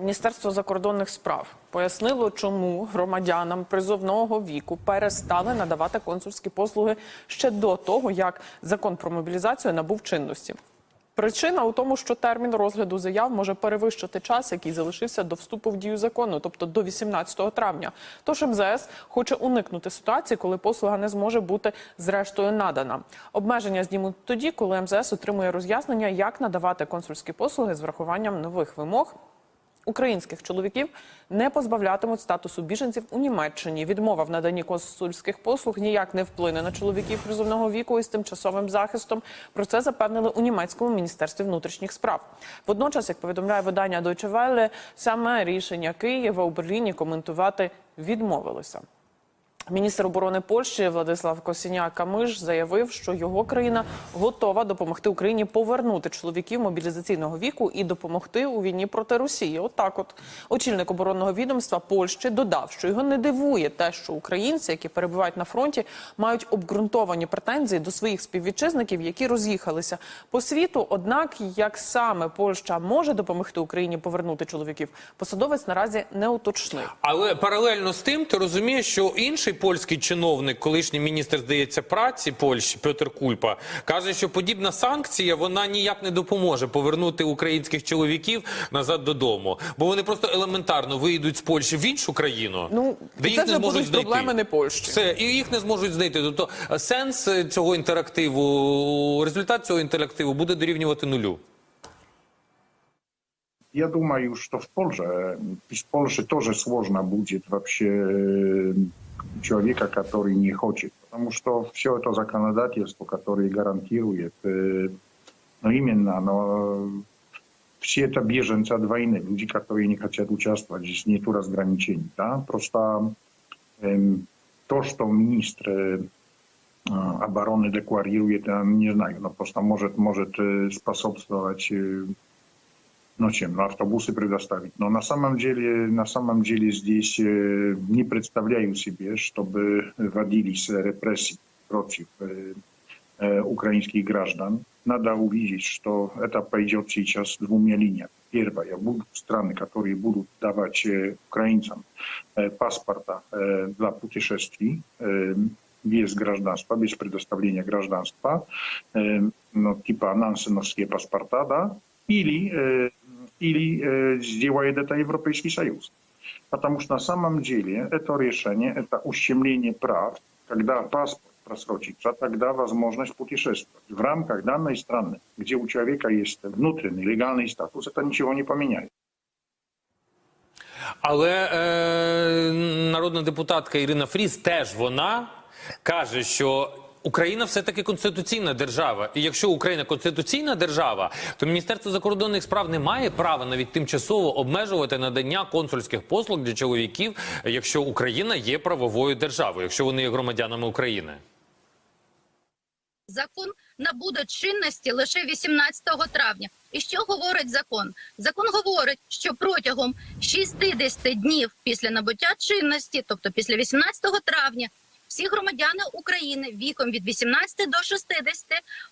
Міністерство закордонних справ пояснило, чому громадянам призовного віку перестали надавати консульські послуги ще до того, як закон про мобілізацію набув чинності. Причина у тому, що термін розгляду заяв може перевищити час, який залишився до вступу в дію закону, тобто до 18 травня. Тож МЗС хоче уникнути ситуації, коли послуга не зможе бути зрештою надана. Обмеження знімуть тоді, коли МЗС отримує роз'яснення, як надавати консульські послуги з врахуванням нових вимог. Українських чоловіків не позбавлятимуть статусу біженців у Німеччині. Відмова в наданні консульських послуг ніяк не вплине на чоловіків призовного віку із тимчасовим захистом. Про це запевнили у німецькому міністерстві внутрішніх справ. Водночас, як повідомляє видання Deutsche Welle, саме рішення Києва у Берліні коментувати відмовилося. Міністр оборони Польщі Владислав Косіняк Камиш заявив, що його країна готова допомогти Україні повернути чоловіків мобілізаційного віку і допомогти у війні проти Росії. Отак, от очільник оборонного відомства Польщі додав, що його не дивує те, що українці, які перебувають на фронті, мають обґрунтовані претензії до своїх співвітчизників, які роз'їхалися по світу. Однак, як саме Польща може допомогти Україні повернути чоловіків, посадовець наразі не уточнив. Але паралельно з тим, ти розумієш, що інший польський чиновник, колишній міністр, здається, праці Польщі Петр Кульпа, каже, що подібна санкція вона ніяк не допоможе повернути українських чоловіків назад додому, бо вони просто елементарно виїдуть з Польщі в іншу країну, Ну де це вже будуть проблеми не Польщі. Все, і їх не зможуть знайти. Тобто е, сенс е, цього інтерактиву, результат цього інтерактиву буде дорівнювати нулю. Я думаю, что в Польше, в Польше тоже сложно будет вообще э, человека, который не хочет. Потому что все это законодательство, которое гарантирует, э, ну именно, оно, все это беженцы от войны, люди, которые не хотят участвовать, здесь нет разграничений. Да? Просто эм, то, что министр э, обороны декларирует, я не знаю, но просто может, может э, способствовать э, ну чем, ну, автобусы предоставить. Но на самом деле, на самом деле здесь э, не представляю себе, чтобы вводились репрессии против э, э, украинских граждан. Надо увидеть, что это пойдет сейчас двумя линиями. Первая, будут страны, которые будут давать э, украинцам э, паспорта э, для путешествий, э, без гражданства, без предоставления гражданства, э, ну, типа нансеновские паспорта, да, или, э, или э, сделает это Европейский Союз. Потому что на самом деле это решение, это ущемление прав, когда паспорт просрочится, тогда возможность путешествовать в рамках данной страны, где у человека есть внутренний легальный статус, это ничего не поменяет. Але е, народна депутатка Ірина Фріз теж вона каже, що Україна все-таки конституційна держава. І якщо Україна конституційна держава, то Міністерство закордонних справ не має права навіть тимчасово обмежувати надання консульських послуг для чоловіків, якщо Україна є правовою державою, якщо вони є громадянами України. закон набуде чинності лише 18 травня. І що говорить закон? Закон говорить, що протягом 60 днів після набуття чинності, тобто після 18 травня, всі громадяни України віком від 18 до 60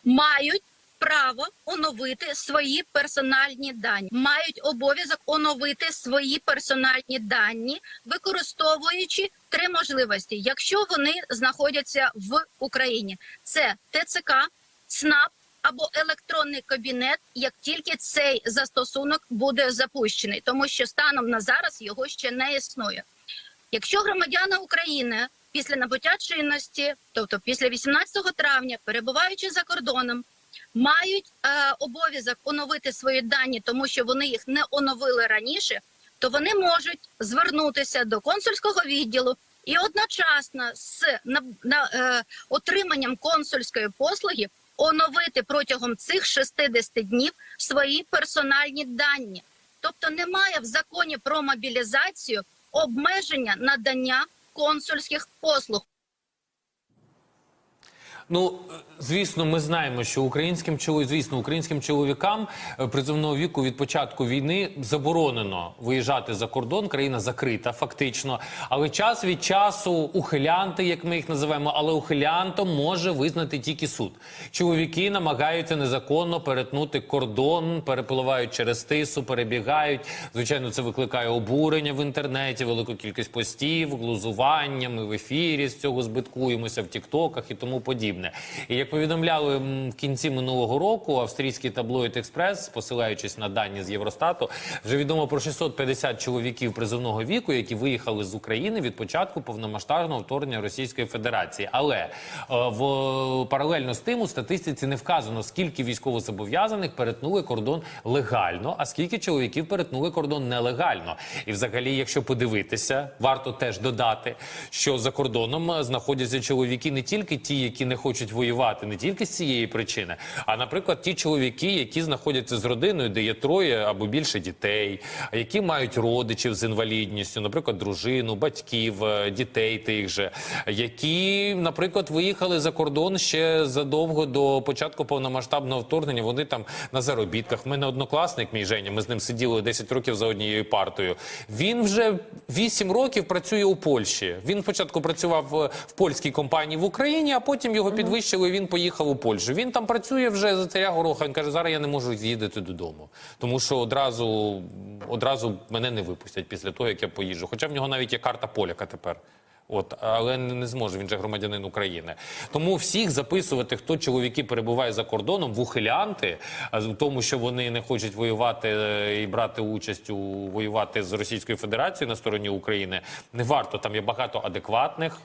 мають право оновити свої персональні дані, мають обов'язок оновити свої персональні дані, використовуючи три можливості, якщо вони знаходяться в Україні. Це ТЦК, СНАП або електронний кабінет, як тільки цей застосунок буде запущений, тому що станом на зараз його ще не існує. Якщо громадяни України після набуття чинності, тобто після 18 травня, перебуваючи за кордоном, мають е, обов'язок оновити свої дані, тому що вони їх не оновили раніше, то вони можуть звернутися до консульського відділу і одночасно з на, на, е, отриманням консульської послуги оновити протягом цих 60 днів свої персональні дані. Тобто немає в законі про мобілізацію обмеження надання консульських послуг. Ну, звісно, ми знаємо, що українським звісно, українським чоловікам е, призовного віку від початку війни заборонено виїжджати за кордон. Країна закрита, фактично. Але час від часу ухилянти, як ми їх називаємо, але ухилянтом може визнати тільки суд. Чоловіки намагаються незаконно перетнути кордон, перепливають через тису, перебігають. Звичайно, це викликає обурення в інтернеті, велику кількість постів, глузування. Ми в ефірі з цього збиткуємося в Тіктоках і тому подібне. І як повідомляли в кінці минулого року, австрійський таблоїд Експрес, посилаючись на дані з Євростату, вже відомо про 650 чоловіків призовного віку, які виїхали з України від початку повномасштабного вторгнення Російської Федерації. Але е, в паралельно з тим у статистиці не вказано, скільки військовозобов'язаних перетнули кордон легально, а скільки чоловіків перетнули кордон нелегально. І взагалі, якщо подивитися, варто теж додати, що за кордоном е, знаходяться чоловіки не тільки ті, які не хочуть воювати, не тільки з цієї причини, а наприклад, ті чоловіки, які знаходяться з родиною, де є троє або більше дітей, які мають родичів з інвалідністю, наприклад, дружину, батьків, е, дітей тих же, які, наприклад, виїхали за кордон ще задовго до початку повномасштабного вторгнення. Вони там на заробітках. В мене однокласник, мій Женя, ми з ним сиділи 10 років за однією партою. Він вже 8 років працює у Польщі. Він спочатку працював в, в польській компанії в Україні, а потім його підвищили. Він поїхав у Польщу. Він там працює вже за царя гороха. Він каже, зараз я не можу з'їздити додому, тому що одразу, одразу мене не випустять після того, як я поїжджу. Хоча в нього навіть є карта поляка тепер. От, але не зможе, він же громадянин України. Тому всіх записувати, хто чоловіки перебуває за кордоном, в ухилянти, в тому, що вони не хочуть воювати е, і брати участь у воювати з Російською Федерацією на стороні України, не варто. Там є багато адекватних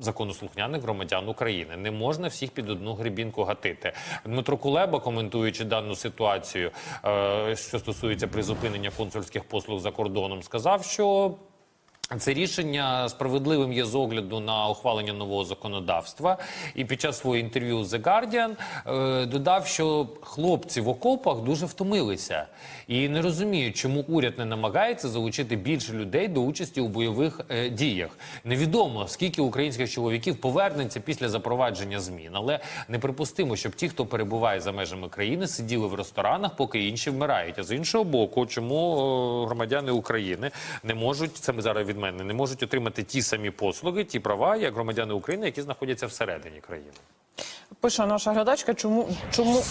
законослухняних громадян України. Не можна всіх під одну грибінку гатити. Дмитро Кулеба, коментуючи дану ситуацію, е, що стосується призупинення консульських послуг за кордоном, сказав, що це рішення справедливим є з огляду на ухвалення нового законодавства. І під час свого інтерв'ю The Guardian е, додав, що хлопці в окопах дуже втомилися і не розуміють, чому уряд не намагається залучити більше людей до участі у бойових е, діях. Невідомо скільки українських чоловіків повернеться після запровадження змін, але неприпустимо, щоб ті, хто перебуває за межами країни, сиділи в ресторанах, поки інші вмирають. А з іншого боку, чому е, громадяни України не можуть це ми зараз від мене не можуть отримати ті самі послуги, ті права, як громадяни України, які знаходяться всередині країни. Пише наша глядачка, чому чому.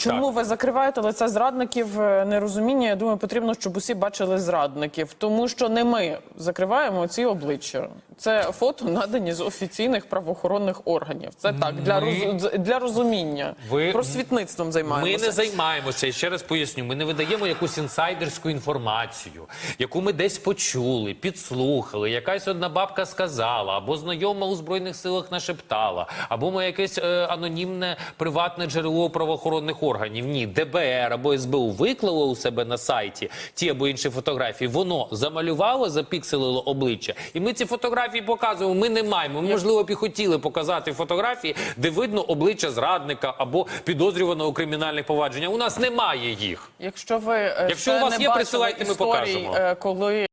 Чому Так. ви закриваєте лице зрадників? Е, Нерозуміння. Я думаю, потрібно, щоб усі бачили зрадників, тому що не ми закриваємо ці обличчя. Це фото надані з офіційних правоохоронних органів. Це так для Ми- роз... для розуміння. Ви- Просвітництвом Ми не займаємося, і ще раз поясню, ми не видаємо якусь інсайдерську інформацію, яку ми десь почули, підслухали, якась одна бабка сказала, або знайома у Збройних силах нашептала, або ми якесь е, анонімне приватне джерело правоохоронних органів. Ні, ДБР або СБУ виклало у себе на сайті ті або інші фотографії. Воно замалювало, запікселило обличчя, і ми ці фотографії показуємо. Ми не маємо. Ми, можливо, б і хотіли показати фотографії, де видно обличчя зрадника або підозрюваного у кримінальних повадженнях. У нас немає їх. Якщо ви е, Якщо у вас не є, присилайте, ми покажемо. е, коли